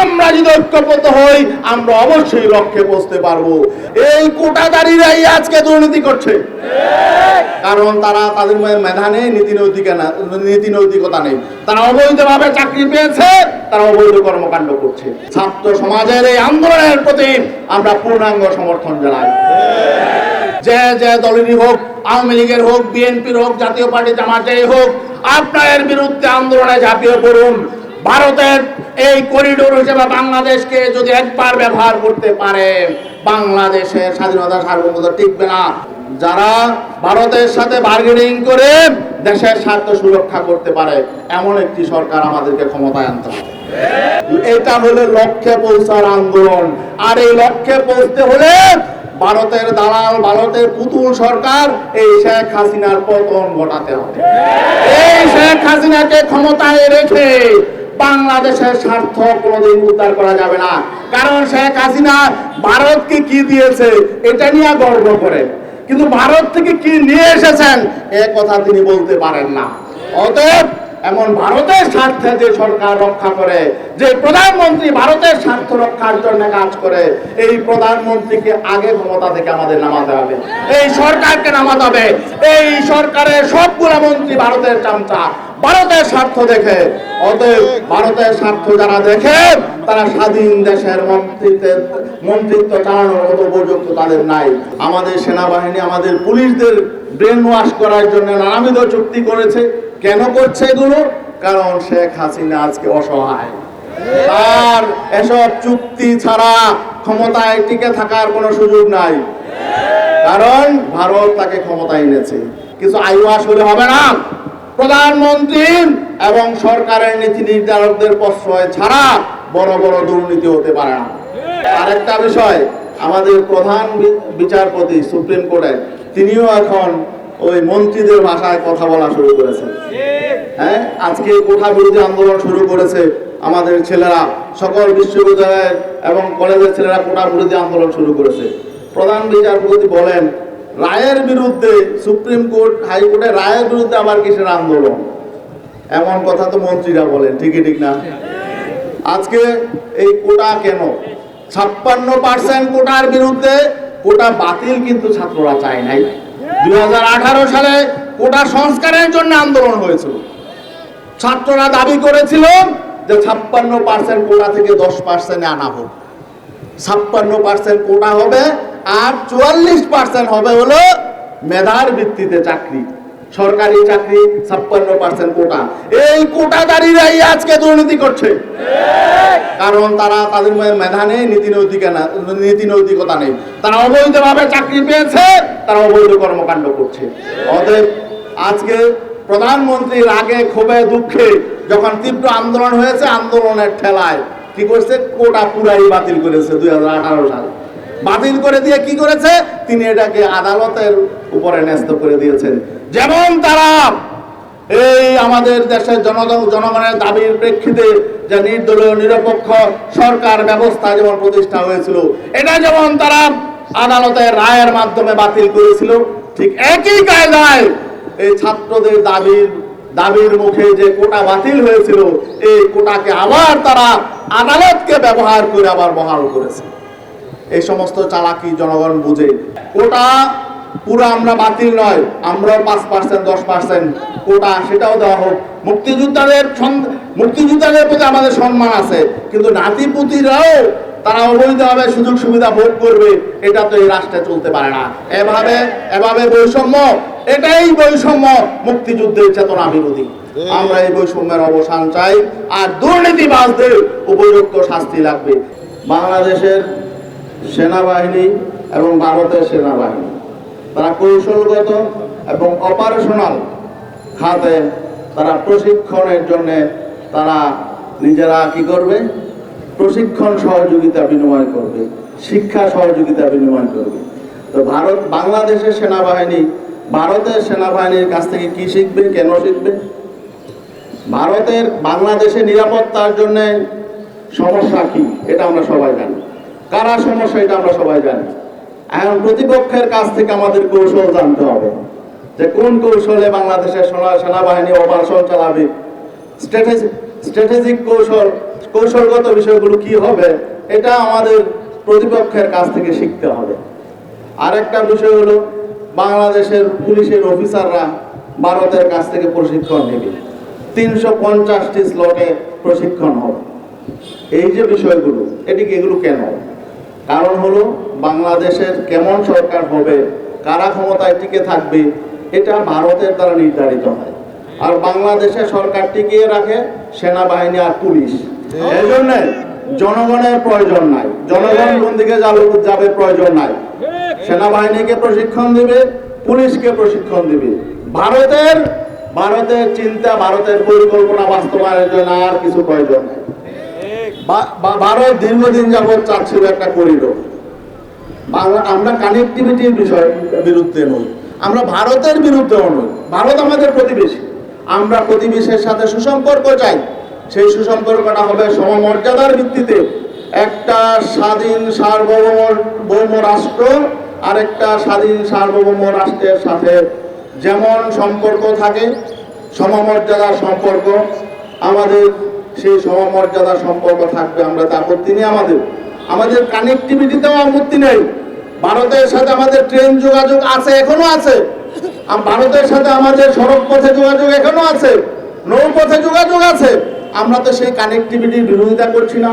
আমরা যদি ঐক্যবদ্ধ হই, আমরা অবশ্যই লক্ষ্যে পৌঁছতে পারব। এই কোটাদারিরাই আজকে দুর্নীতি করছে। কারণ তারা তাদের মেধা নেই, নীতি নৈতিকা না, নীতি নৈতিকতা নেই। তারা অবৈধভাবে চাকরি পেয়েছে, তারা অবৈধ কর্মকাণ্ড করছে। ছাত্র সমাজের এই আন্দোলনের প্রতি আমরা পূর্ণাঙ্গ সমর্থন জানাই। যে যে দলেরই হোক, আওয়ামী লীগের হোক, বিএনপির হোক, জাতীয় পার্টি জামাতেই হোক আপনার বিরুদ্ধে আন্দোলনে ঝাঁপিয়ে পড়ুন। ভারতের এই করিডোর হিসেবে বাংলাদেশকে যদি একবার ব্যবহার করতে পারে বাংলাদেশের স্বাধীনতা সার্বভৌমত্ব টিকবে না। যারা ভারতের সাথে বার্গেনিং করে দেশের স্বার্থ সুরক্ষা করতে পারে, এমন একটি সরকার আমাদেরকে ক্ষমতায় আনতে হবে। এটা হলো লক্ষ্যে পৌঁছার আন্দোলন। আর এই লক্ষ্যে পৌঁছতে হলে ভারতের দালাল, ভারতের পুতুল সরকার এই শেখ হাসিনার পতন ঘটাতে হবে। এই শেখ হাসিনাকে ক্ষমতায় রেখে বাংলাদেশের স্বার্থ কোনোদিন উদ্ধার করা যাবে না। কারণ শেখ হাসিনা ভারতকে কি দিয়েছে, এটা নিয়ে গর্ব করে। কিন্তু ভারত থেকে কি নিয়ে এসেছেন, এ কথা তিনি বলতে পারেন না। অতএব এমন ভারতের স্বার্থে যে সরকার রক্ষা করে, যে প্রধানমন্ত্রী ভারতের স্বার্থ রক্ষার জন্য কাজ করে, এই প্রধানমন্ত্রীকে আগে ক্ষমতা থেকে আমাদের নামাতে হবে। এই সরকারকে নামাতে হবে। এই সরকারের সবগুলো মন্ত্রী ভারতের চামচা। ভারতের স্বার্থ দেখে। অতএব ভারতের স্বার্থ যারা দেখে, তারা স্বাধীন দেশের মন্ত্রিত্বের মন্ত্রিত্ব চালানোর মতো উপযুক্ত তাদের নাই। আমাদের সেনাবাহিনী, আমাদের পুলিশদের ব্রেন ওয়াশ করার জন্য নানাবিধ চুক্তি করেছে। কেন করছে এগুলো? কারণ শেখ হাসিনা আজকে অসহায়। তার এসব চুক্তি ছাড়া ক্ষমতায় টিকে থাকার কোনো সুযোগ নাই। কারণ ভারত তাকে ক্ষমতায় এনেছে। কিছু আইওয়াস হলে হবে না। প্রধানমন্ত্রী এবং সরকারের নীতি নির্ধারকদের প্রশ্রয় ছাড়া বড় বড় দুর্নীতি হতে পারে না। আরেকটা বিষয়, আমাদের প্রধান বিচারপতি সুপ্রিম কোর্টের তিনিও এখন ওই মন্ত্রীদের ভাষায় কথা বলা শুরু করেছে। হ্যাঁ? আজকে কোঠা বিরোধী আন্দোলন শুরু করেছে আমাদের ছেলেরা। সকল বিশ্ববিদ্যালয়ের এবং কলেজের ছেলেরা কোটা বিরোধী আন্দোলন শুরু করেছে। প্রধান বিচারপতি বলেন, রায়ের বিরুদ্ধে সুপ্রিম কোর্ট হাইকোর্টের রায়ের বিরুদ্ধে আবার কিসের আন্দোলন? এমন কথা তো মন্ত্রীরা বলেন, ঠিকই ঠিক না? আজকে এই কোটা কেন? ছাপ্পান্ন পার্সেন্ট কোটার বিরুদ্ধে কোটা বাতিল কিন্তু ছাত্ররা চায় নাই। দুই সালে কোটা সংস্কারের জন্য আন্দোলন হয়েছিল। ছাত্ররা দাবি করেছিল যে ছাপ্পান্ন পার্সেন্ট কোটা থেকে দশ পার্সেন্টে আনা হোক। ছাপ্পান্ন পার্সেন্ট কোটা হবে আর চুয়াল্লিশ পার্সেন্ট হবে হলো মেধার ভিত্তিতে চাকরি। সরকারি চাকরি ছাপ্পান্ন পার্সেন্ট কোটা। এই কোটাদারিরাই আজকে দুর্নীতি করছে। কারণ তারা তাদের মেধা নেই, নীতি নৈতিকা না, নীতি নৈতিকতা নেই। তারা অবৈধভাবে চাকরি পেয়েছে, তারা অবৈধ কর্মকাণ্ড করছে। অতএব আজকে প্রধানমন্ত্রীর আগে ক্ষোভে, দুঃখে যখন তীব্র আন্দোলন হয়েছে, আন্দোলনের ঠেলায় কি করছে? কোটা পুরাই বাতিল করেছে দুই সালে। বাতিল করে দিয়ে কি করেছে? তিনি এটাকে আদালতের উপরে ন্যস্ত করে দিয়েছেন। যেমন তারা এই আমাদের দেশের জনগণ, জনগণের দাবির প্রেক্ষিতে যে নির্দলীয়, নিরপেক্ষ সরকার ব্যবস্থা যেমন প্রতিষ্ঠা হয়েছিল, এটা যেমন তারা আদালতের রায়ের মাধ্যমে বাতিল করেছিল, ঠিক একই কায়দায় এই ছাত্রদের দাবির দাবির মুখে যে কোটা বাতিল হয়েছিল, এই কোটাকে আবার তারা আদালতকে ব্যবহার করে আবার বহাল করেছে। এই সমস্ত চালাকি জনগণ বুঝে। কোটা পুরো আমরা বাতিল নয়, আমরাও পাঁচ পার্সেন্ট দশ পার্সেন্ট কোটা সেটাও দেওয়া হোক। মুক্তিযোদ্ধাদের মুক্তিযোদ্ধাদের প্রতি আমাদের সম্মান আছে, কিন্তু নাতিপুতিরাও তারা অবৈধভাবে সুযোগ সুবিধা ভোগ করবে, এটা তো এই রাষ্ট্রে চলতে পারে না। এভাবে এভাবে বৈষম্য, এটাই বৈষম্য মুক্তিযুদ্ধের চেতনা বিরোধী। আমরা এই বৈষম্যের অবসান চাই, আর দুর্নীতিবাজদের উপযুক্ত শাস্তি লাগবে। বাংলাদেশের সেনাবাহিনী এবং ভারতের সেনাবাহিনী। তারা কৌশলগত এবং অপারেশনাল খাতে তারা প্রশিক্ষণের জন্য তারা নিজেরা কি করবে? প্রশিক্ষণ সহযোগিতা বিনিময় করবে, শিক্ষা সহযোগিতা বিনিময় করবে। তো ভারত, বাংলাদেশের সেনাবাহিনী, ভারতের সেনাবাহিনীর কাছ থেকে কি শিখবে, কেন শিখবে? ভারতের বাংলাদেশে নিরাপত্তার জন্য সমস্যা কি, এটা আমরা সবাই জানি। কারা সমস্যা এটা আমরা সবাই জানি। এখন প্রতিপক্ষের কাছ থেকে আমাদের কৌশল জানতে হবে যে কোন কৌশলে বাংলাদেশের সেনাবাহিনী অপারেশন চালাবে। স্ট্র্যাটেজিক কৌশল কৌশলগত বিষয়গুলো কি হবে, এটা আমাদের প্রতিপক্ষের কাছ থেকে শিখতে হবে। আরেকটা বিষয় হলো, বাংলাদেশের পুলিশের অফিসাররা ভারতের কাছ থেকে প্রশিক্ষণ নেবে। তিনশো পঞ্চাশটি স্লটে প্রশিক্ষণ হবে। এই যে বিষয়গুলো, এটিকে এগুলো কেন কারণ হলো বাংলাদেশের কেমন সরকার হবে কারা ক্ষমতায় টিকে থাকবে এটা ভারতের দ্বারা নির্ধারিত হয়। আর বাংলাদেশে সরকার টিকিয়ে রাখে সেনাবাহিনী আর পুলিশ। এই জন্য জনগণের প্রয়োজন নাই। জনগণ কোন দিকে যাবে যাবে প্রয়োজন নাই। সেনাবাহিনীকে প্রশিক্ষণ দিবে পুলিশকে প্রশিক্ষণ দিবে। ভারতের ভারতের চিন্তা ভারতের পরিকল্পনা বাস্তবায়নের জন্য আর কিছু প্রয়োজন নেই। ভারত দীর্ঘদিন যাবৎ চাচ্ছিল একটা করিডোর বাংলা, আমরা কানেক্টিভিটির বিষয় বিরুদ্ধে নই। আমরা ভারতের বিরুদ্ধেও নই। ভারত আমাদের প্রতিবেশী। আমরা প্রতিবেশীর সাথে সুসম্পর্ক চাই। সেই সুসম্পর্কটা হবে সমমর্যাদার ভিত্তিতে একটা স্বাধীন সার্বভৌম ভৌম রাষ্ট্র আর একটা স্বাধীন সার্বভৌম রাষ্ট্রের সাথে যেমন সম্পর্ক থাকে, সমমর্যাদার সম্পর্ক, আমাদের সেই সমমর্যাদার সম্পর্ক থাকবে আমরা তা আপত্তি নেই আমাদের আমাদের কানেক্টিভিটিতেও আপত্তি নেই। ভারতের সাথে আমাদের ট্রেন যোগাযোগ আছে, এখনও আছে। ভারতের সাথে আমাদের সড়ক পথে যোগাযোগ এখনও আছে। নৌপথে যোগাযোগ আছে। আমরা তো সেই কানেক্টিভিটির বিরোধিতা করছি না।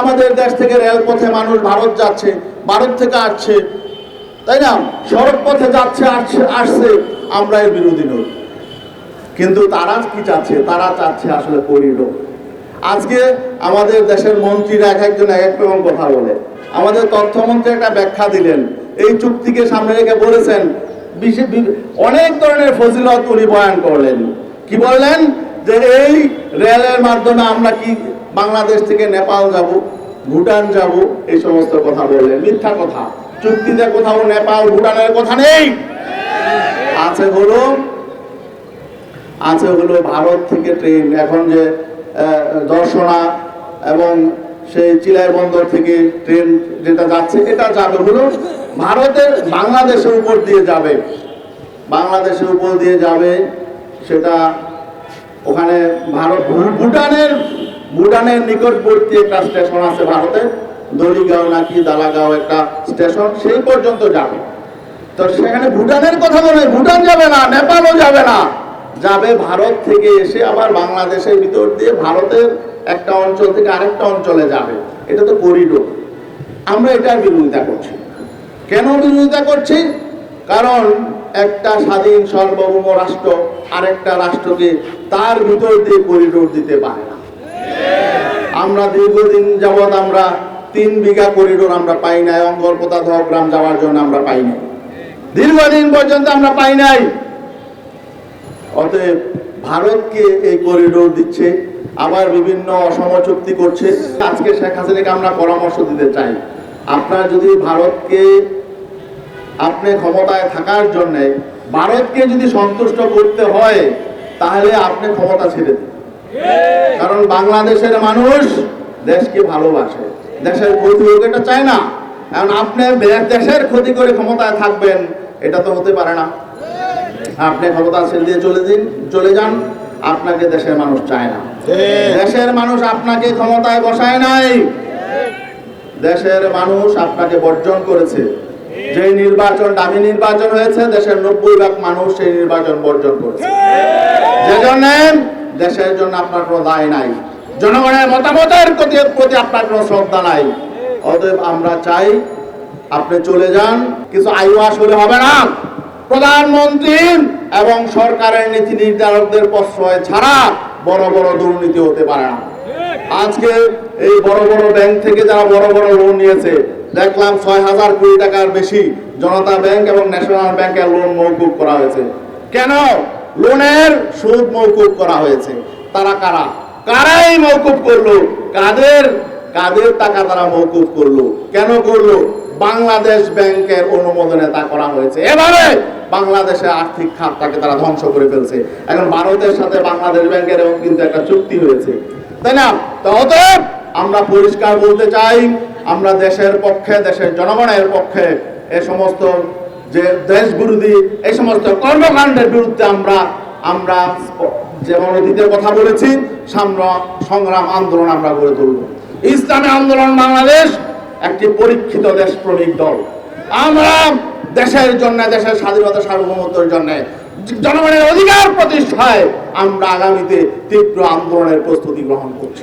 আমাদের দেশ থেকে রেলপথে মানুষ ভারত যাচ্ছে, ভারত থেকে আসছে। তাই না? সড়ক পথে যাচ্ছে, আসছে আসছে। আমরা এর বিরোধী নই। কিন্তু তারা কি চাচ্ছে? তারা চাচ্ছে আসলে করিডোর। আজকে আমাদের দেশের মন্ত্রীরা এক একজন এক এক রকম কথা বলে। আমাদের তথ্যমন্ত্রী একটা ব্যাখ্যা দিলেন। এই চুক্তিকে সামনে রেখে বলেছেন অনেক ধরনের ফজিলত উনি বয়ান করলেন। কি বললেন? যে এই রেলের মাধ্যমে আমরা কি বাংলাদেশ থেকে নেপাল যাব, ভুটান যাব, এই সমস্ত কথা বললেন। মিথ্যা কথা। চুক্তিতে কোথাও নেপাল, ভুটানের কথা নেই। আছে হলো আছে হলো ভারত থেকে ট্রেন। এখন যে দর্শনা এবং সেই চিলাই বন্দর থেকে ট্রেন যেটা যাচ্ছে, এটা যাবে হলো ভারতের বাংলাদেশের উপর দিয়ে যাবে। বাংলাদেশের উপর দিয়ে যাবে সেটা ওখানে ভারত, ভুটানের ভুটানের নিকটবর্তী একটা স্টেশন আছে ভারতের, দড়িগাঁও নাকি দালাগাঁও একটা স্টেশন, সেই পর্যন্ত যাবে। তো সেখানে ভুটানের কথা বলে ভুটান যাবে না, নেপালও যাবে না। যাবে ভারত থেকে এসে আবার বাংলাদেশের ভিতর দিয়ে ভারতের একটা অঞ্চল থেকে আরেকটা অঞ্চলে যাবে। এটা তো করিডোর আমরা এটার বিরোধিতা করছি। কেন বিরোধিতা করছি? কারণ একটা স্বাধীন সার্বভৌম রাষ্ট্র আরেকটা রাষ্ট্রকে তার ভিতর দিয়ে করিডোর দিতে পারে না। আমরা দীর্ঘদিন যাবৎ আমরা তিন বিঘা করিডোর আমরা পাই নাই অঙ্গলপোতা গ্রাম যাওয়ার জন্য আমরা পাই নাই। দীর্ঘদিন পর্যন্ত আমরা পাই নাই। অতএব ভারতকে এই করিডোর দিচ্ছে, আবার বিভিন্ন অসম চুক্তি করছে। আজকে শেখ হাসিনাকে আমরা পরামর্শ দিতে চাই। আপনার যদি ভারতকে, আপনি ক্ষমতায় থাকার জন্য ভারতকে যদি সন্তুষ্ট করতে হয়, তাহলে আপনি ক্ষমতা ছেড়ে দিন। কারণ বাংলাদেশের মানুষ দেশকে ভালোবাসে। দেশের ক্ষতি হোক এটা চায় না। কারণ আপনি দেশের ক্ষতি করে ক্ষমতায় থাকবেন, এটা তো হতে পারে না। আপনি ক্ষমতা ছেড়ে দিয়ে চলে দিন চলে যান। আপনাকে দেশের মানুষ চায় না। দেশের মানুষ আপনাকে ক্ষমতায় বসায় নাই। দেশের মানুষ আপনাকে বর্জন করেছে। যে নির্বাচন দামি নির্বাচন হয়েছে দেশের নব্বই ভাগ মানুষ সেই নির্বাচন বর্জন করেছে। যে জন্য দেশের জন্য আপনার কোনো দায় নাই। জনগণের মতামতের প্রতি প্রতি আপনার কোনো শ্রদ্ধা নাই। অতএব আমরা চাই আপনি চলে যান কিছু আইওয়াস হলে হবে না। প্রধানমন্ত্রী এবং সরকারের নীতি নির্ধারকদের প্রশ্রয় ছাড়া বড় বড় দুর্নীতি হতে পারে না। আজকে এই বড় বড় ব্যাংক থেকে যারা বড় বড় লোন নিয়েছে, দেখলাম ছয় হাজার কোটি টাকার বেশি জনতা ব্যাংক এবং ন্যাশনাল ব্যাংকের লোন মৌকুব করা হয়েছে। কেন? লোনের সুদ মৌকুব করা হয়েছে। তারা কারা? কারাই মৌকুব করল। কাদের? কাদের টাকা তারা মৌকুব করল? কেন করল? বাংলাদেশ ব্যাংকের অনুমোদনে তা করা হয়েছে। এভাবে বাংলাদেশের আর্থিক খাতটাকে তারা ধ্বংস করে ফেলছে। এখন ভারতের সাথে বাংলাদেশ ব্যাংকের কিন্তু একটা চুক্তি হয়েছে। তাই না? তো অতএব আমরা পরিষ্কার বলতে চাই, আমরা দেশের পক্ষে, দেশের জনগণের পক্ষে এ সমস্ত যে দেশ বিরোধী, এই সমস্ত কর্মকাণ্ডের বিরুদ্ধে আমরা আমরা যেমন অতীতের কথা বলেছি, সামনে সংগ্রাম আন্দোলন আমরা গড়ে তুলব। ইসলামী আন্দোলন বাংলাদেশ একটি পরীক্ষিত দেশ দেশপ্রেমিক দল। আমরা দেশের জন্য, দেশের স্বাধীনতা সার্বভৌমত্বের জন্য জনগণের অধিকার প্রতিষ্ঠায় আমরা আগামীতে তীব্র আন্দোলনের প্রস্তুতি গ্রহণ করছি।